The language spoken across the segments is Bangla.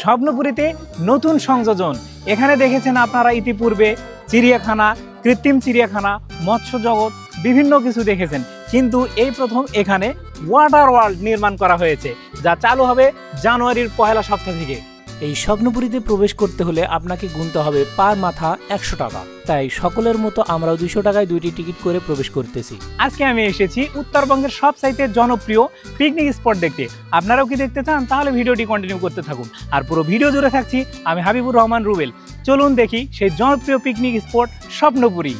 স্বপ্নপুরীতে নতুন সংযোজন। এখানে দেখেছেন আপনারা ইতিপূর্বে চিড়িয়াখানা, কৃত্রিম চিড়িয়াখানা, মৎস্য জগৎ, বিভিন্ন কিছু দেখেছেন। কিন্তু এই প্রথম এখানে ওয়াটার ওয়ার্ল্ড নির্মাণ করা হয়েছে, যা চালু হবে জানুয়ারির পহেলা সপ্তাহ থেকে। এই স্বপ্নপুরীতে প্রবেশ করতে হলে আপনাকে গুনতে হবে পার মাথা একশো টাকা। তাই সকলের মতো আমরাও দুইশো টাকায় দুইটি টিকিট করে প্রবেশ করতেছি। আজকে আমি এসেছি উত্তরবঙ্গের সব সাইতে জনপ্রিয় পিকনিক স্পট দেখতে। আপনারাও কি দেখতে চান, তাহলে ভিডিওটি কন্টিনিউ করতে থাকুন। আর পুরো ভিডিও জুড়ে থাকছি আমি হাবিবুর রহমান রুবেল। চলুন দেখি সেই জনপ্রিয় পিকনিক স্পট স্বপ্নপুরী।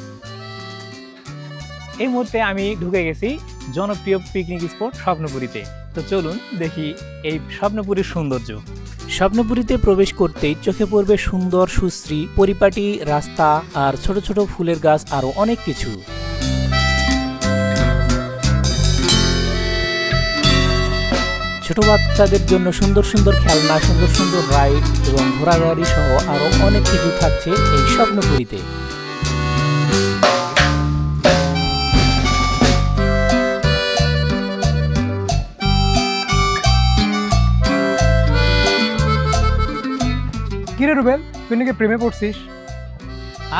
এই মুহূর্তে আমি ঢুকে গেছি জনপ্রিয় পিকনিক স্পট স্বপ্নপুরীতে। তো চলুন দেখি এই স্বপ্নপুরীর সৌন্দর্য। স্বপ্নপুরীতে প্রবেশ করতেই চোখে পড়বে সুন্দর, সুশ্রী, পরিপাটি রাস্তা আর ছোট ছোট ফুলের গাছ আরও অনেক কিছু। ছোট বাচ্চাদের জন্য সুন্দর সুন্দর খেলনা, সুন্দর সুন্দর রাইড এবং ঘোড়াগাড়ি সহ আরও অনেক কিছু থাকছে এই স্বপ্নপুরীতে। কিরে রুবেল তুই নাকি প্রেমে পড়ছিস?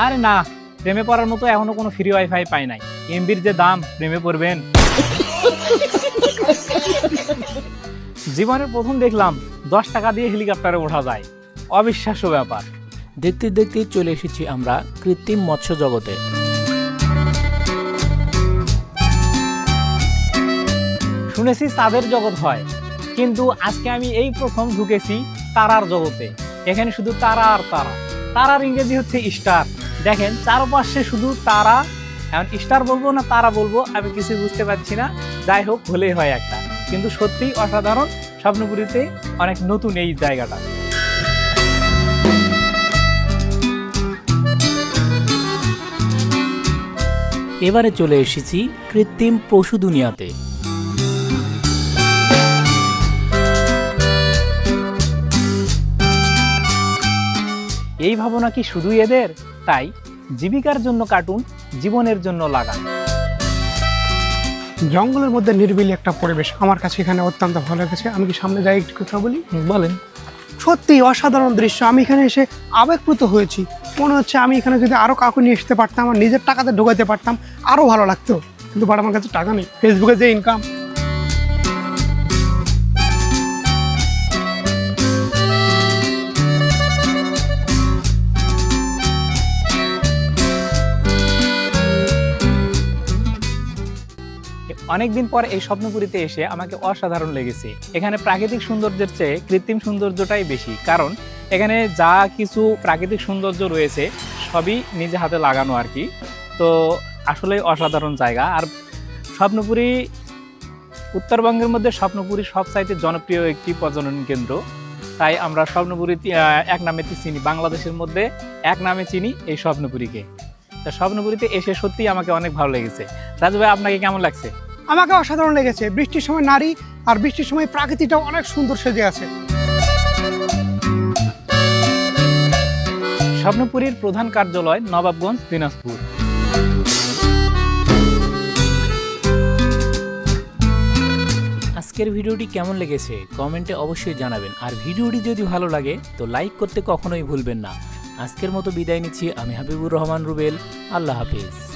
আরে না প্রেমে পড়ার মতো এখনও কোনো ফ্রি ওয়াইফাই পাই নাই। এমবির যে দাম প্রেমে পড়বেন। জীবনের প্রথম দেখলাম দশ টাকা দিয়ে হেলিকপ্টারে ওঠা যায়। অবিশ্বাস্য ব্যাপার। দেখতে দেখতে চলে এসেছি আমরা কৃত্রিম মৎস্য জগতে। শুনেছি চাঁদের জগৎ হয় কিন্তু আজকে আমি এই প্রথম ঢুকেছি তারার জগতে। এখানে শুধু তারা আর তারা। তারার ইংরেজি হচ্ছে স্টার। দেখেন, চারপাশে শুধু তারা। এখন স্টার বলব না তারা বলব, আমি কিছু বুঝতে পারছি না। যাই হোক, হলেই হয় একটা। কিন্তু সত্যিই অসাধারণ স্বপ্নপুরীতে অনেক নতুন এই জায়গাটা। এবারে চলে এসেছি কৃত্রিম পশু দুনিয়াতে। এই ভাবনা কি শুধুই এদের? তাই জীবিকার জন্য কার্টুন জীবনের জন্য লাগান। জঙ্গলের মধ্যে নির্বিলি একটা পরিবেশ আমার কাছে এখানে অত্যন্ত ভালো লেগেছে। আমি কি সামনে যাই একটু কথা বলি? বলেন। সত্যি অসাধারণ দৃশ্য। আমি এখানে এসে আবেগপ্রুত হয়েছি। মনে হচ্ছে আমি এখানে যদি আরও কাউকে নিয়ে আসতে পারতাম আমার নিজের টাকাতে ঢোকাতে পারতাম আরও ভালো লাগতো। কিন্তু বাট আমার কাছে টাকা নেই। ফেসবুকে যে ইনকাম অনেকদিন পর এই স্বপ্নপুরীতে এসে আমাকে অসাধারণ লেগেছে। এখানে প্রাকৃতিক সৌন্দর্যের চেয়ে কৃত্রিম সৌন্দর্যটাই বেশি। কারণ এখানে যা কিছু প্রাকৃতিক সৌন্দর্য রয়েছে, সবই নিজে হাতে লাগানো আর কি। তো আসলে অসাধারণ জায়গা। আর স্বপ্নপুরী, উত্তরবঙ্গের মধ্যে স্বপ্নপুরী সব চাইতে জনপ্রিয় একটি পর্যটন কেন্দ্র। তাই আমরা স্বপ্নপুরী এক নামে চিনি। বাংলাদেশের মধ্যে এক নামে চিনি এই স্বপ্নপুরীকে। তা স্বপ্নপুরীতে এসে সত্যিই আমাকে অনেক ভালো লেগেছে। রাজু ভাই, আপনাকে কেমন লাগছে? আমাকে অসাধারণ লেগেছে। বৃষ্টির সময় নারী আর বৃষ্টির সময় প্রাকৃতিকটাও অনেক সুন্দর সেজে আছে। স্বপ্নপুরীর প্রধান কার্যালয় নবাবগঞ্জ দিনাজপুর। আজকের ভিডিওটি কেমন লেগেছে কমেন্টে অবশ্যই জানাবেন। আর ভিডিওটি যদি ভালো লাগে তো লাইক করতে কখনোই ভুলবেন না। আজকের মতো বিদায় নিচ্ছি আমি হাবিবুর রহমান রুবেল। আল্লাহ হাফিজ।